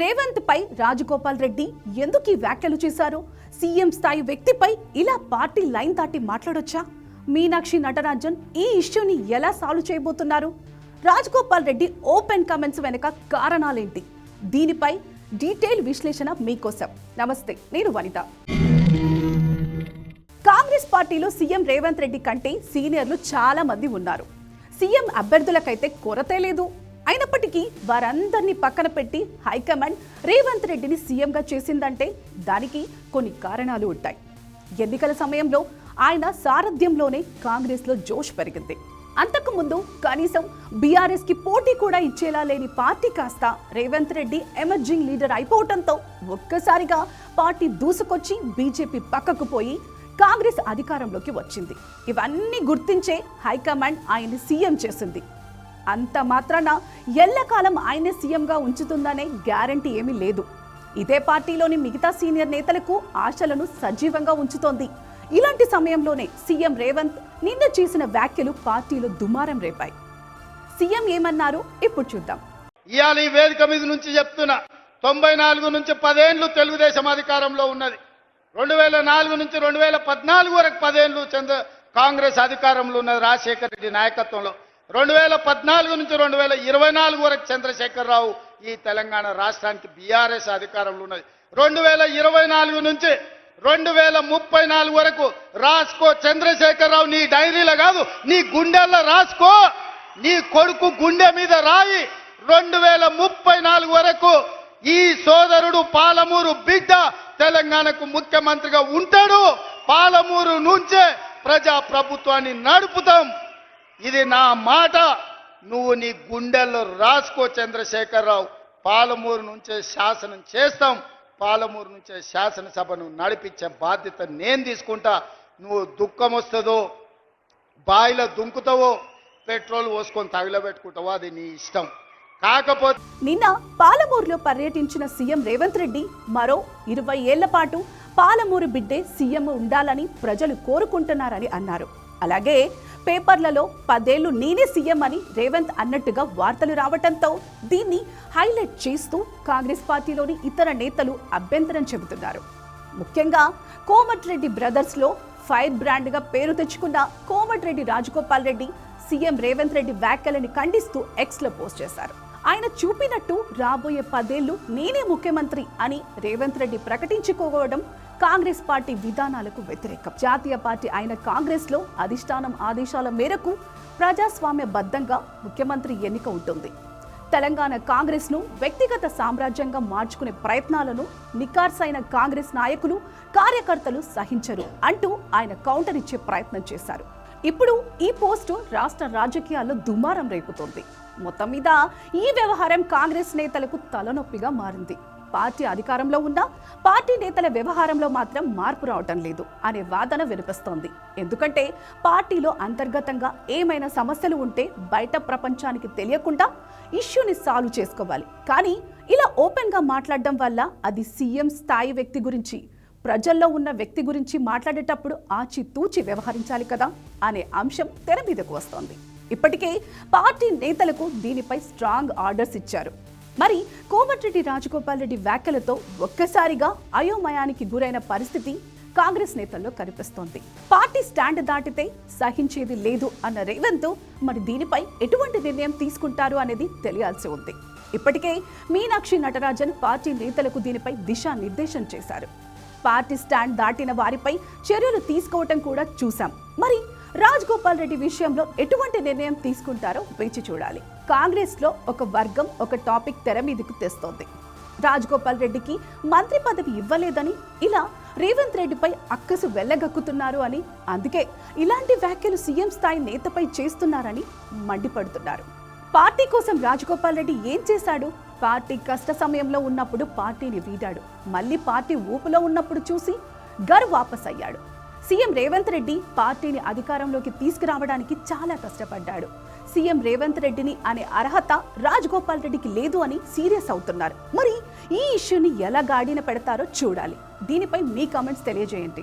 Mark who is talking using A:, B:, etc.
A: రేవంత్ పై రాజగోపాల్ రెడ్డి ఎందుకు ఈ వ్యాఖ్యలు చేశారు? సీఎం స్థాయి వ్యక్తిపై ఇలా పార్టీ లైన్ దాటి మాట్లాడొచ్చా? మీనాక్షి నటరాజన్ ఈ ఇష్యూని ఎలా సాల్వ్ చేయబోతున్నారు? రాజగోపాల్ రెడ్డి ఓపెన్ కమెంట్స్ వెనుక కారణాలేంటి? దీనిపై డీటెయిల్ విశ్లేషణ మీకోసం. నమస్తే నేను వనిత. కాంగ్రెస్ పార్టీలో సీఎం రేవంత్ రెడ్డి కంటే సీనియర్లు చాలా మంది ఉన్నారు. సీఎం అభ్యర్థులకైతే కొరతే లేదు. అయినప్పటికీ వారందరినీ పక్కన పెట్టి హైకమాండ్ రేవంత్ రెడ్డిని సీఎంగా చేసిందంటే దానికి కొన్ని కారణాలు ఉంటాయి. ఎన్నికల సమయంలో ఆయన సారథ్యంలోనే కాంగ్రెస్లో జోష్ పెరిగింది. అంతకుముందు కనీసం బీఆర్ఎస్కి పోటీ కూడా ఇచ్చేలా లేని పార్టీ కాస్త రేవంత్ రెడ్డి ఎమర్జింగ్ లీడర్ అయిపోవటంతో ఒక్కసారిగా పార్టీ దూసుకొచ్చి బీజేపీ పక్కకు పోయి కాంగ్రెస్ అధికారంలోకి వచ్చింది. ఇవన్నీ గుర్తించే హైకమాండ్ ఆయన్ని సీఎం చేసింది. అంత మాత్రాన ఎల్లకాలం ఆయనే సీఎంగా ఉంచుతుందనే గ్యారంటీ ఏమీ లేదు. ఇదే పార్టీలోని మిగతా సీనియర్ నేతలకు ఆశలను సజీవంగా ఉంచుతోంది. ఇలాంటి సమయంలోనే సీఎం రేవంత్ నిన్న చేసిన వ్యాఖ్యలు పార్టీలో దుమారం రేపాయి. సీఎం ఏమన్నారు? ఇప్పుడు చూద్దాం.
B: ఇవాళ ఈ వేదిక మీద నుంచి చెప్తున్నా తొంభై నాలుగు నుంచి పదేండ్లు తెలుగుదేశం అధికారంలో ఉన్నది. రెండు వేల నాలుగు నుంచి రెండు వేల పద్నాలుగు వరకు పదేండ్లు చంద్ర కాంగ్రెస్ అధికారంలో ఉన్నది రాజశేఖర రెడ్డి నాయకత్వంలో. రెండు వేల పద్నాలుగు నుంచి రెండు వేల ఇరవై నాలుగు వరకు చంద్రశేఖరరావు ఈ తెలంగాణ రాష్ట్రానికి బీఆర్ఎస్ అధికారంలో ఉన్నది. రెండు వేల ఇరవై నాలుగు నుంచి రెండు వేల ముప్పై నాలుగు వరకు రాసుకో చంద్రశేఖరరావు నీ డైరీలో కాదు నీ గుండెల్లో రాసుకో. నీ కొడుకు గుండె మీద రాయి. రెండు వేల ముప్పై నాలుగు వరకు ఈ సోదరుడు పాలమూరు బిడ్డ తెలంగాణకు ముఖ్యమంత్రిగా ఉంటాడు. పాలమూరు నుంచే ప్రజా ప్రభుత్వాన్ని నడుపుతాం. ఇది నా మాట. నువ్వు నీ గుండెల్లో రాసుకో చంద్రశేఖరరావు. పాలమూరు నుంచే శాసనం చేస్తాం. పాలమూరు నుంచే శాసనసభను నడిపించే బాధ్యత నేను తీసుకుంటా. నువ్వు దుఃఖం వస్తుందో బాయిలో దుంకుతావో పెట్రోల్ పోసుకొని తగిలబెట్టుకుంటావో అది నీ ఇష్టం. కాకపోతే
A: నిన్న పాలమూరులో పర్యటించిన సీఎం రేవంత్ రెడ్డి మరో ఇరవై ఏళ్ళ పాటు పాలమూరు బిడ్డే సీఎం ఉండాలని ప్రజలు కోరుకుంటున్నారని అన్నారు. అలాగే పేపర్లలో పదేళ్ళు నేనే సీఎం అని రేవంత్ అన్నట్టుగా వార్తలు రావటంతో దీన్ని హైలైట్ చేస్తూ కాంగ్రెస్ పార్టీలోని ఇతర నేతలు అభ్యంతరం చెబుతున్నారు. ముఖ్యంగా కోమటిరెడ్డి బ్రదర్స్లో ఫైర్ బ్రాండ్గా పేరు తెచ్చుకున్న కోమటిరెడ్డి రాజగోపాల్ రెడ్డి సీఎం రేవంత్ రెడ్డి వ్యాఖ్యలని ఖండిస్తూ ఎక్స్లో పోస్ట్ చేశారు. ఆయన చూపినట్టు రాబోయే పదేళ్ళు నేనే ముఖ్యమంత్రి అని రేవంత్ రెడ్డి ప్రకటించుకోవడం కాంగ్రెస్ పార్టీ విధానాలకు వ్యతిరేకం. జాతీయ పార్టీ అయిన కాంగ్రెస్లో అధిష్టానం ఆదేశాల మేరకు ప్రజాస్వామ్యబద్ధంగా ముఖ్యమంత్రి ఎన్నిక ఉంటుంది. తెలంగాణ కాంగ్రెస్ను వ్యక్తిగత సామ్రాజ్యంగా మార్చుకునే ప్రయత్నాలను నికార్సైన కాంగ్రెస్ నాయకులు కార్యకర్తలు సహించరు అంటూ ఆయన కౌంటర్ ఇచ్చే ప్రయత్నం చేశారు. ఇప్పుడు ఈ పోస్టు రాష్ట్ర రాజకీయాల్లో దుమారం రేపుతోంది. మొత్తం మీద ఈ వ్యవహారం కాంగ్రెస్ నేతలకు తలనొప్పిగా మారింది. పార్టీ అధికారంలో ఉన్నా పార్టీ నేతల వ్యవహారంలో మాత్రం మార్పు రావటం లేదు అనే వాదన వినిపిస్తోంది. ఎందుకంటే పార్టీలో అంతర్గతంగా ఏమైనా సమస్యలు ఉంటే బయట ప్రపంచానికి తెలియకుండా ఇష్యూని సాల్వ్ చేసుకోవాలి. కానీ ఇలా ఓపెన్గా మాట్లాడడం వల్ల అది సీఎం స్థాయి వ్యక్తి గురించి ప్రజల్లో ఉన్న వ్యక్తి గురించి మాట్లాడేటప్పుడు ఆచితూచి వ్యవహరించాలి కదా అనే అంశం తెర మీదకు వస్తోంది. ఇప్పటికే పార్టీ నేతలకు దీనిపై స్ట్రాంగ్ ఆర్డర్స్ ఇచ్చారు. మరి కోమటిరెడ్డి రాజగోపాల్ రెడ్డి వ్యాఖ్యలతో ఒక్కసారిగా అయోమయానికి గురైన పరిస్థితి కాంగ్రెస్ నేతల్లో కనిపిస్తోంది. పార్టీ స్టాండ్ దాటితే సహించేది లేదు అన్న రేవంత్ మరి దీనిపై ఎటువంటి నిర్ణయం తీసుకుంటారు అనేది తెలియాల్సి ఉంది. ఇప్పటికే మీనాక్షి నటరాజన్ పార్టీ నేతలకు దీనిపై దిశానిర్దేశం చేశారు. పార్టీ స్టాండ్ దాటిన వారిపై చర్యలు తీసుకోవటం కూడా చూశాం. మరి రాజ్ గోపాల్ రెడ్డి విషయంలో ఎటువంటి నిర్ణయం తీసుకుంటారో వేచి చూడాలి. కాంగ్రెస్లో ఒక వర్గం ఒక టాపిక్ తెర మీదకు తెస్తోంది. రాజ్ గోపాల్ రెడ్డికి మంత్రి పదవి ఇవ్వలేదని ఇలా రేవంత్ రెడ్డిపై అక్కసు వెళ్ళగక్కుతున్నారు అని అందుకే ఇలాంటి వ్యాఖ్యలు సీఎం స్థాయి నేతపై చేస్తున్నారని మండిపడుతున్నారు. పార్టీ కోసం రాజగోపాల్ రెడ్డి ఏం చేశాడు? పార్టీ కష్ట సమయంలో ఉన్నప్పుడు పార్టీని వీడాడు. మళ్ళీ పార్టీ ఊపులో ఉన్నప్పుడు చూసి గరు వాపస్ అయ్యాడు సీఎం రేవంత్ రెడ్డి పార్టీని అధికారంలోకి తీసుకురావడానికి చాలా కష్టపడ్డాడు. సీఎం రేవంత్ రెడ్డిని అనే అర్హత రాజగోపాల్ రెడ్డికి లేదు అని సీరియస్ అవుతున్నారు. మరి ఈ ఇష్యూని ఎలా గాడిన పెడతారో చూడాలి. దీనిపై మీ కామెంట్స్ తెలియజేయండి.